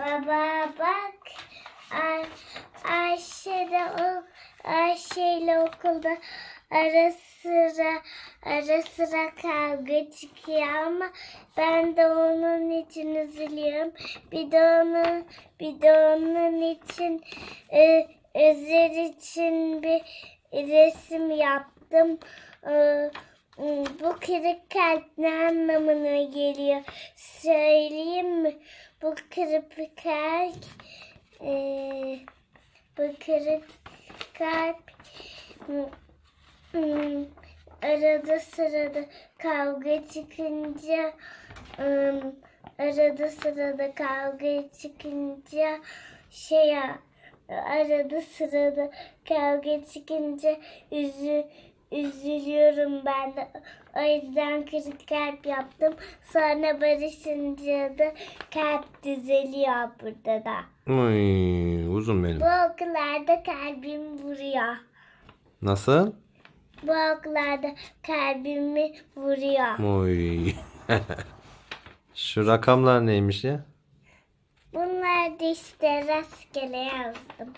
Baba bak. Ay, Ayşe de Ayşe ile okulda ara sıra ara sıra kavga çıkıyor ama ben de onun için üzülüyorum. Bir de onun bir de onun için e, Özer için bir resim yaptım. E, bu kırık kalp ne anlamına geliyor? Söyleyeyim mi? Bu kırık kalp e, bu kırık kalp hmm, arada sırada kavga çıkınca ım, arada sırada kavga çıkınca şey arada sırada kavga çıkınca üzü, üzülüyorum ben de. O yüzden kırık kalp yaptım. Sonra barışınca da kalp düzeliyor burada da. Oy, uzun benim. Bu okullarda kalbim vuruyor. Nasıl? Bu okullarda kalbimi vuruyor. Oy. Şu rakamlar neymiş ya? Bunlar da işte rastgele yazdım.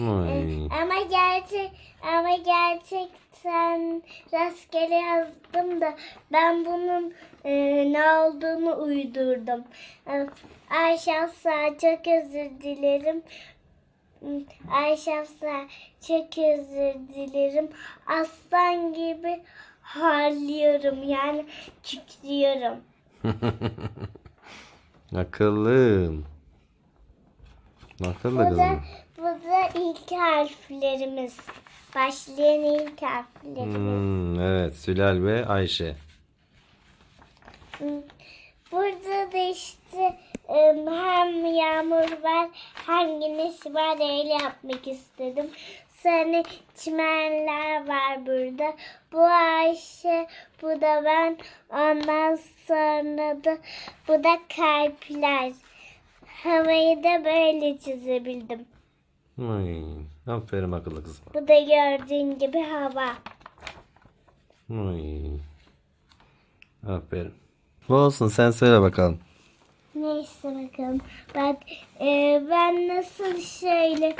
Oy. Ama gerçek ama gerçekten rastgele yazdım da ben bunun e, ne olduğunu uydurdum. E, Ayşe çok özür dilerim. Ayşe çok özür dilerim. Aslan gibi harlıyorum yani kükrüyorum. Akıllım. Akıllı kızım. Bu da ilk harflerimiz. Başlayan ilk harflerimiz. Hmm, evet Sülal ve Ayşe. Burada da işte em, hem yağmur var hem güneş var öyle yapmak istedim. Sonra çimenler var burada. Bu Ayşe, bu da ben. Ondan sonra da bu da kalpler. Havayı da böyle çizebildim. Oy. Aferin akıllı kızım. Bu da gördüğün gibi hava. Oy. Aferin. Olsun sen söyle bakalım. Neyse bakalım. Bak e, ben nasıl şöyle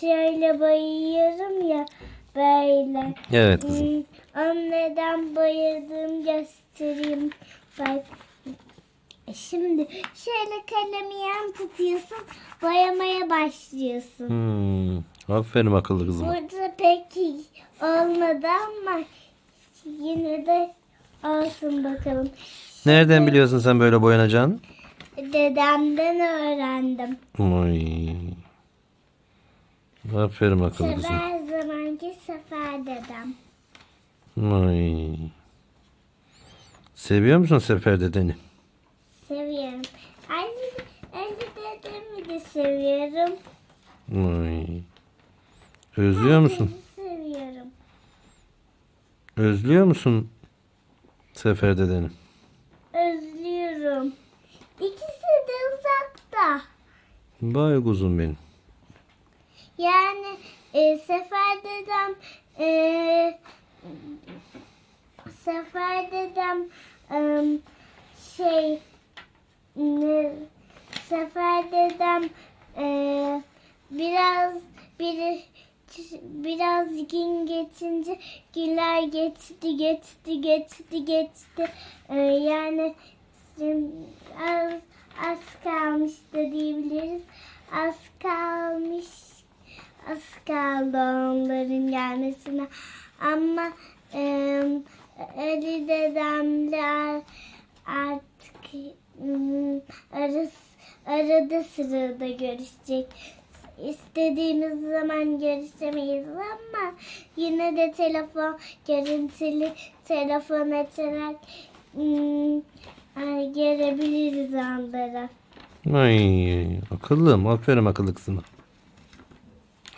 şöyle bayıyorum ya böyle. Evet kızım. Hmm, onu neden bayırdığımı göstereyim. Bak şimdi şöyle kalemi yan tutuyorsun boyamaya başlıyorsun. Hmm. Aferin akıllı kızım. Burada pek iyi olmadı ama yine de olsun bakalım. Nereden biliyorsun sen böyle boyanacağını? Dedemden öğrendim. Oy. Aferin akıllı kızım. her zamanki sefer dedem. Oy. Seviyor musun Sefer dedeni? Seviyorum. Ali, Ali dedemi de seviyorum. Oy. Özlüyor musun? Seviyorum. Özlüyor musun Sefer dedeni? Özlüyorum. İkisi de uzakta. Vay kuzum benim. Yani e, Sefer dedem e, Sefer dedem e, şey ne, Sefer dedem e, biraz bir biraz gün geçince günler geçti geçti geçti geçti E, yani az, az kalmış da diyebiliriz az kalmış az kaldı onların gelmesine. Ama e, Ali dedemler artık mm, arası, arada sırada görüşecek. İstediğimiz zaman görüşemeyiz ama yine de telefon görüntülü telefon açarak mm, ay, görebiliriz onları. Ay akıllım. Aferin akıllı kızıma.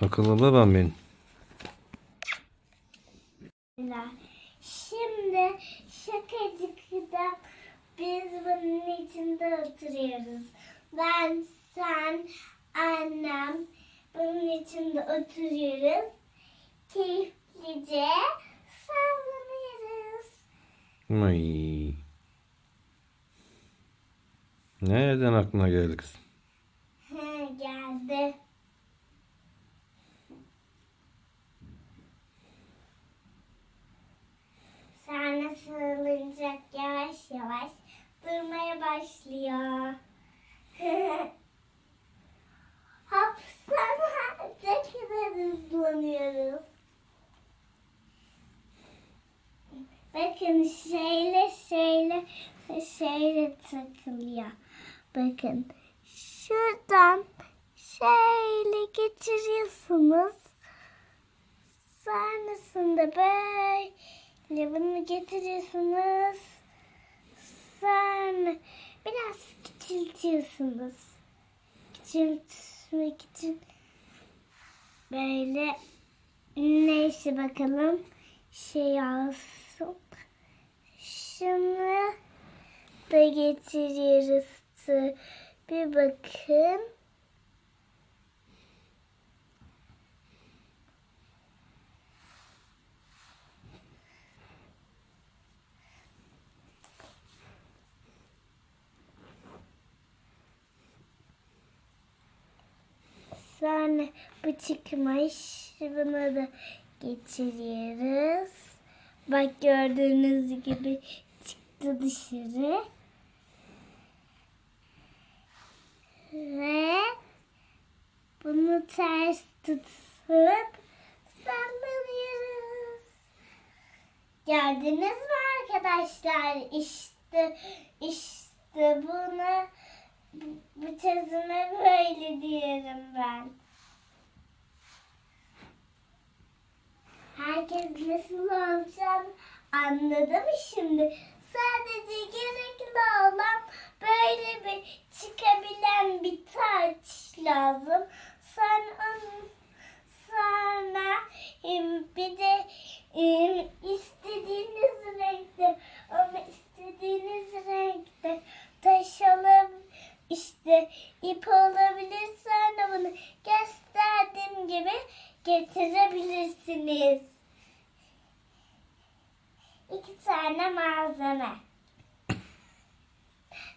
Akıllı babam benim. Şimdi şakacıkta biz bunun içinde oturuyoruz. Ben, sen, annem bunun içinde oturuyoruz. Keyiflice sallanıyoruz. Ay. Nereden aklına geldi kız? Hadi. Sana Bakın şeyle şeyle şeyle takılıyor. Bakın şuradan şöyle geçiriyorsunuz. Sonrasında böyle bunu getiriyorsunuz. Sonra biraz küçültüyorsunuz. Küçültmek için böyle neyse bakalım şey alsın. Şunu da getiriyoruz. Bir bakın. Sonra bu çıkmış. Bunu da geçiriyoruz. Bak gördüğünüz gibi çıktı dışarı. Ve bunu ters tutup sallanıyoruz. Gördünüz mü arkadaşlar? İşte işte bunu bu çözüme böyle diyorum ben. Herkes nasıl olacağını anladı mı şimdi? Sadece gerekli olan böyle bir çıkabilen bir taç lazım. Sonra onun sonra tane malzeme.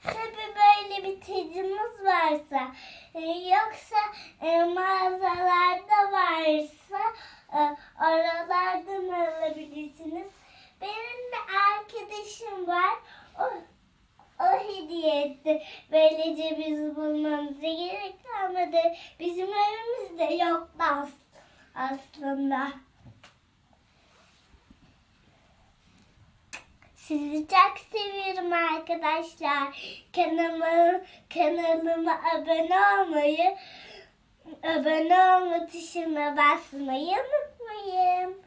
Tabii böyle bir teciniz varsa e, yoksa e, mağazalarda varsa e, Sizi çok seviyorum arkadaşlar. Kanalıma, kanalıma abone olmayı, abone olma tuşuna basmayı unutmayın.